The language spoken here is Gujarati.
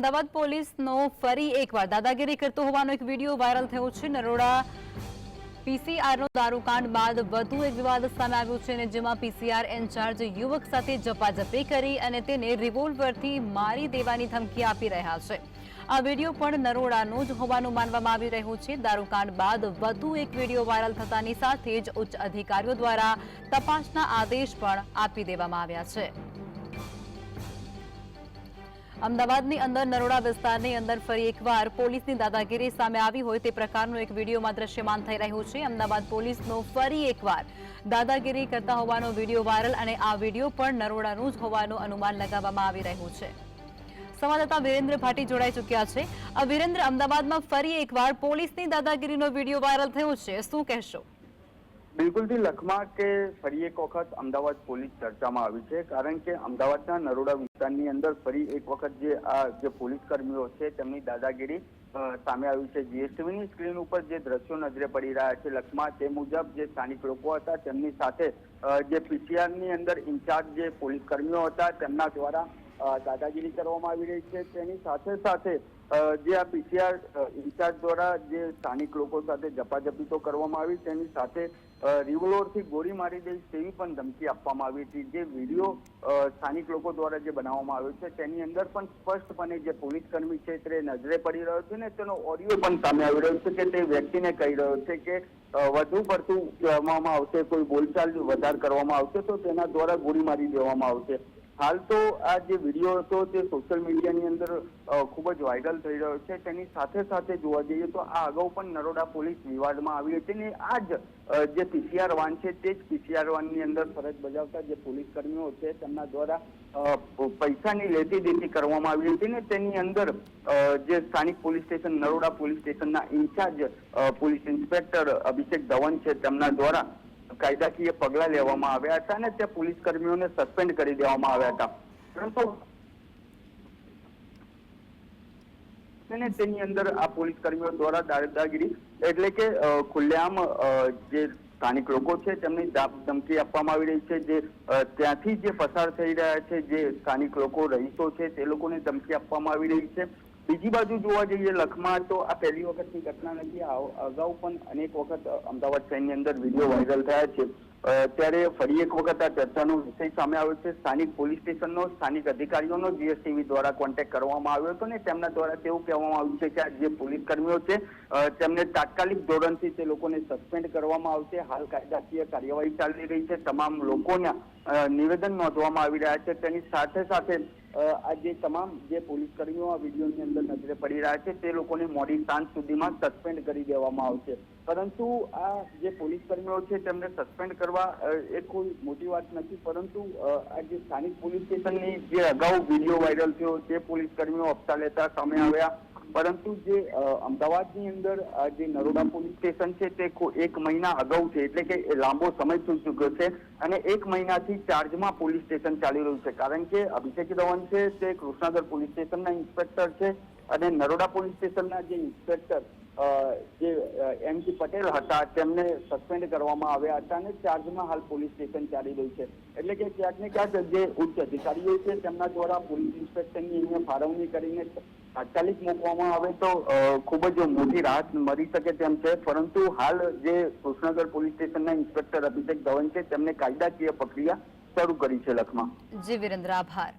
અમદાવાદ પોલીસનો ફરી એકવાર દાદાગીરી કરતો હોવાનો એક વીડિયો વાયરલ થયો છે. નરોડા પીસીઆરનો દારૂકાંડ બાદ વધુ એક વિવાદ સામે આવ્યો છે અને જેમાં પીસીઆર ઇન્ચાર્જ યુવક સાથે જપાજપી કરી અને તેને રિવોલ્વરથી મારી દેવાની ધમકી આપી રહ્યા છે. આ વીડિયો પણ નરોડાનો જ હોવાનું માનવામાં આવી રહ્યું છે. દારૂકાંડ બાદ વધુ એક વીડિયો વાયરલ થતાની સાથે જ ઉચ્ચ અધિકારીઓ દ્વારા તપાસના આદેશ પણ આપી દેવામાં આવ્યા છે. અમદાવાદની અંદર નરોડા વિસ્તારની અંદર ફરી એકવાર પોલીસની દાદાગીરી સામે આવી હોય તે પ્રકારનો એક વિડીયોમાં દ્રશ્યમાન થઈ રહ્યું છે. અમદાવાદ પોલીસનો ફરી એકવાર દાદાગીરી કરતા હોવાનો વીડિયો વાયરલ અને આ વીડિયો પણ નરોડાનું જ હોવાનું અનુમાન લગાવવામાં આવી રહ્યું છે. સંવાદદાતા વિરેન્દ્ર ભાટી જોડાઈ ચૂક્યા છે. આ વિરેન્દ્ર, અમદાવાદમાં ફરી એકવાર પોલીસની દાદાગીરીનો વીડિયો વાયરલ થયો છે. શું કહેશો? બિલકુલથી લખમાં કે ફરી એક વખત અમદાવાદ પોલીસ ચર્ચામાં આવી છે, કારણ કે અમદાવાદના નરોડા વિસ્તારની અંદર ફરી એક વખત જે આ જે પોલીસ કર્મીઓ છે, તેમની દાદાગીરી સામે આવી છે. જીએસટીવીની સ્ક્રીન ઉપર જે દ્રશ્યો નજરે પડી રહ્યા છે લખમાં, તે મુજબ જે સ્થાનિક લોકો હતા, તેમની સાથે જે પીસીઆરની અંદર ઇન્ચાર્જ જે પોલીસ કર્મીઓ હતા, તેમના દ્વારા દાદાગીરી કરવામાં આવી રહી છે. તેની સાથે સાથે જે આ પીસીઆર ઇન્ચાર્જ દ્વારા જે સ્થાનિક લોકો સાથે ઝપાઝપી તો કરવામાં આવી, તેની સાથે રિવોલ્વરથી ગોળી મારી દઈશ તેવી પણ ધમકી આપવામાં આવી હતી. જે વીડિયો સ્થાનિક લોકો દ્વારા જે બનાવવામાં આવ્યો છે, તેની અંદર પણ સ્પષ્ટપણે જે પોલીસ કર્મી છે, તે નજરે પડી રહ્યો છે ને તેનો ઓડિયો પણ સામે આવી રહ્યો છે કે તે વ્યક્તિને કહી રહ્યો છે કે વધુ પડતું કહેવામાં આવશે, કોઈ બોલચાલ વધારે કરવામાં આવશે તો તેના દ્વારા ગોળી મારી દેવામાં આવશે. હાલ તો આ જે વીડિયો હતો તે સોશિયલ મીડિયાની અંદર ખૂબ જ વાયરલ થઈ રહ્યો છે. તેની સાથે સાથે જોવા જઈએ તો આ અગાઉ પણ નરોડા પોલીસ વિવાદમાં આવી હતી ને આ જ જે પીસીઆર વાન છે તે જ પીસીઆર વાનની અંદર ફરજ બજાવતા જે પોલીસ કર્મીઓ છે તેમના દ્વારા પૈસાની લેતી દેતી કરવામાં આવી હતી ને તેની અંદર જે સ્થાનિક પોલીસ સ્ટેશન, નરોડા પોલીસ સ્ટેશનના incharge police inspector Abhishek Dhawan છે તેમના દ્વારા કાયદાકીય પગલાં લેવામાં આવ્યા હતા અને તે પોલીસ કર્મીઓને સસ્પેન્ડ કરી દેવામાં આવ્યા હતા. પરંતુ અને તેની અંદર આ પોલીસ કર્મીઓ દ્વારા દાદાગીરી એટલે કે ખુલ્લેઆમ જે સ્થાનિક લોકો છે તેમની ધમકી આપવામાં આવી રહી છે. જે ત્યાંથી જે પસાર થઈ રહ્યા છે, જે સ્થાનિક લોકો રહીશો છે તે લોકોને ધમકી આપવામાં આવી રહી છે. બીજી બાજુ જોવા જઈએ લખમાં તો આ પહેલી વખતની ઘટના નથી અગાઉ પણ અનેક વખત અમદાવાદ શહેરની અંદર વીડિયો વાયરલ થયા છે. ત્યારે ફરી એક વખત આ ચર્ચાનો વિષય સામે આવ્યો છે. સ્થાનિક પોલીસ સ્ટેશનનો સ્થાનિક અધિકારીઓનો જીએસટીવી દ્વારા કોન્ટેક્ટ કરવામાં આવ્યો હતો ને તેમના દ્વારા તેવું કહેવામાં આવ્યું છે કે આ જે પોલીસ કર્મીઓ છે તેમને તાત્કાલિક ધોરણથી તે લોકોને સસ્પેન્ડ કરવામાં આવશે. હાલ કાયદાકીય કાર્યવાહી ચાલી રહી છે. તમામ લોકોના નિવેદન નોંધવામાં આવી રહ્યા છે. તેની સાથે સાથે આ જે તમામ જે પોલીસ કર્મીઓ આ વિડીયોની અંદર નજરે પડી રહ્યા છે, તે લોકોને મોડી સાંજ સુધીમાં સસ્પેન્ડ કરી દેવામાં આવશે. પરંતુ આ જે પોલીસ કર્મીઓ છે, તેમને સસ્પેન્ડ કરવા એ કોઈ મોટી વાત નથી, પરંતુ આ જે સ્થાનિક પોલીસ સ્ટેશનની જે અગાઉ વીડિયો વાયરલ થયો, તે પોલીસ કર્મીઓ હપ્તા લેતા સામે આવ્યા. પરંતુ જે અમદાવાદની અંદર જે નરોડા પોલીસ સ્ટેશન છે, તે એક મહિના અગાઉ છે, એટલે કે લાંબો સમય થઈ ચૂક્યો છે અને એક મહિનાથી ચાર્જમાં પોલીસ સ્ટેશન ચાલી રહ્યું છે. કારણ કે અભિષેક ધવન છે, તે કૃષ્ણનગર પોલીસ સ્ટેશનના ઇન્સ્પેક્ટર છે અને નરોડા પોલીસ સ્ટેશનના જે ઇન્સ્પેક્ટર જે એમ પટેલ હતા, તેમને સસ્પેન્ડ કરવામાં આવ્યા હતા અને ચાર્જમાં હાલ પોલીસ સ્ટેશન ચાલી રહ્યું છે. એટલે કે ક્યાંક ને ક્યાંક જે ઉચ્ચ અધિકારીઓ છે, તેમના દ્વારા પોલીસ ઇન્સ્પેક્ટરની અહીંયા ફાળવણી કરીને તાત્કાલિક મૂકવામાં આવે તો ખૂબ જ મોટી રાહત મળી શકે તેમ છે. પરંતુ હાલ જે કૃષ્ણનગર પોલીસ સ્ટેશનના ઇન્સ્પેક્ટર અભિષેક ધવન છે, તેમને કાયદાકીય પ્રક્રિયા શરૂ કરી છે લખમાં. જી, વિરેન્દ્ર, આભાર.